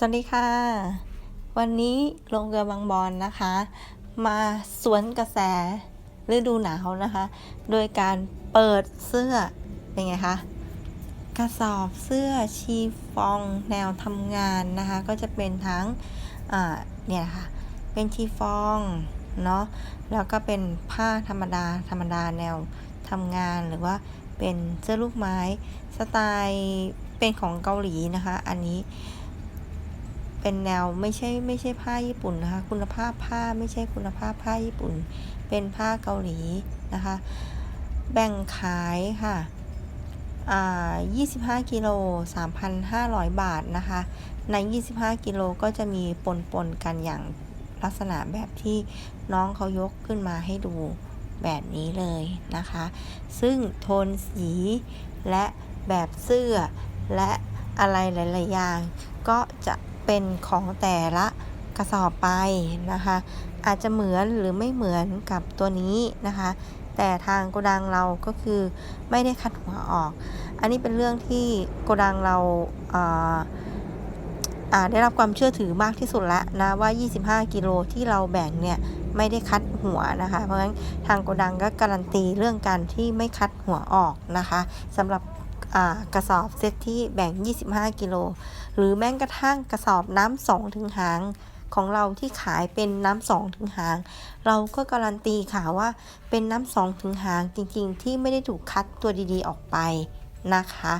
สวัสดีค่ะ วันนี้ลงเรือบางบอนนะคะ มาสวนกระแสฤดูหนาวนะคะ โดยการเปิดเสื้อเป็นไงคะกระสอบเสื้อชีฟองแนวทำงานนะคะ ก็จะเป็นทั้งเนี่ยค่ะเป็นชีฟองเนาะแล้วก็เป็นผ้าธรรมดาธรรมดาแนวทำงานหรือว่าเป็นเสื้อลูกไม้สไตล์เป็นของเกาหลีนะคะ อันนี้ เป็นแนวไม่ใช่ไม่ใช่ผ้าญี่ปุ่นนะคะ คุณภาพผ้าไม่ใช่คุณภาพผ้าญี่ปุ่น เป็นผ้าเกาหลีนะคะ แบ่งขายค่ะอ่า25 กิโล 3,500 บาทนะคะ ใน 25 กิโลก็จะมีปนปนกันอย่างลักษณะแบบที่น้องเขายกขึ้นมาให้ดูแบบนี้เลยนะคะ ซึ่งโทนสีและแบบเสื้อและอะไรหลาย ๆ อย่างก็จะ เป็นของแต่ละกระสอบไปนะคะ อาจจะเหมือนหรือไม่เหมือนกับตัวนี้นะคะ แต่ทางโกดังเราก็คือไม่ได้คัดหัวออก อันนี้เป็นเรื่องที่โกดังเราได้รับความเชื่อถือมากที่สุดล้วนะว่า 25 กิโลที่เราแบ่งเนี่ยไม่ได้คัดหัวนะคะ เพราะฉะนั้นทางโกดังก็การันตีเรื่องการที่ไม่คัดหัวออกนะคะสำหรับ กระสอบเซตที่แบ่ง 25 กิโล หรือแม้กระทั่งกระสอบน้ำสองถึงหางของเราที่ขายเป็นน้ำสองถึงหาง เราก็การันตีค่ะว่าเป็นน้ำสองถึงหางจริงๆ ที่ไม่ได้ถูกคัดตัวดีๆออกไปนะคะ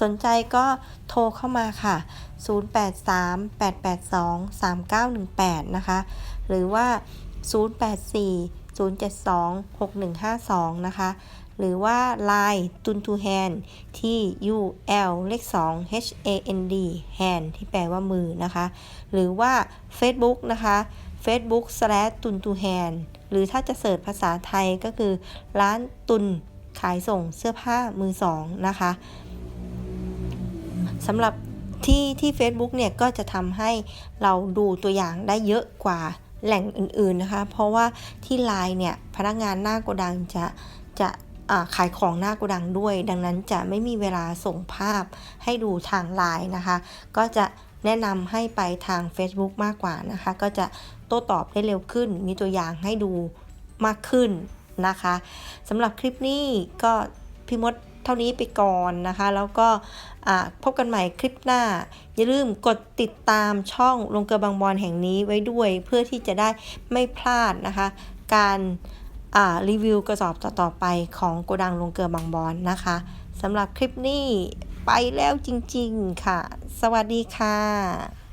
สนใจก็โทรเข้ามาค่ะ 0838823918 นะคะ หรือว่า 0840726152 นะคะ หรือว่า Line ตุนทูแฮนที่ U L เลข2 H A N D hand ที่แปลว่ามือนะคะ หรือว่า Facebook นะคะ Facebook slash ตุนทูแฮนหรือถ้าจะเสิร์ชภาษาไทยก็คือ ร้านตุนขายส่งเสื้อผ้ามือสองนะคะสำหรับที่ที่ Facebook เนี่ยก็จะทำให้เราดูตัวอย่างได้เยอะกว่าแหล่งอื่นๆนะคะ เพราะว่าที่ไลน์เนี่ยพนักงานหน้าโกดังจะจะ ขายของหน้าโกดังด้วย ดังนั้นจะไม่มีเวลาส่งภาพให้ดูทางไลน์นะคะ ก็จะแนะนำให้ไปทาง Facebook มากกว่านะคะ ก็จะโต้ตอบได้เร็วขึ้น มีตัวอย่างให้ดูมากขึ้นนะคะสำหรับคลิปนี้ก็พี่มดเท่านี้ไปก่อนนะคะ แล้วก็พบกันใหม่คลิปหน้า อย่าลืมกดติดตามช่องลงเกลือบางบอนแห่งนี้ไว้ด้วย เพื่อที่จะได้ไม่พลาดนะคะ การ รีวิวกระสอบต่อๆไปของโกดังลงเกลือบางบอนนะคะสำหรับคลิปนี้ไปแล้วจริงๆค่ะ สวัสดีค่ะ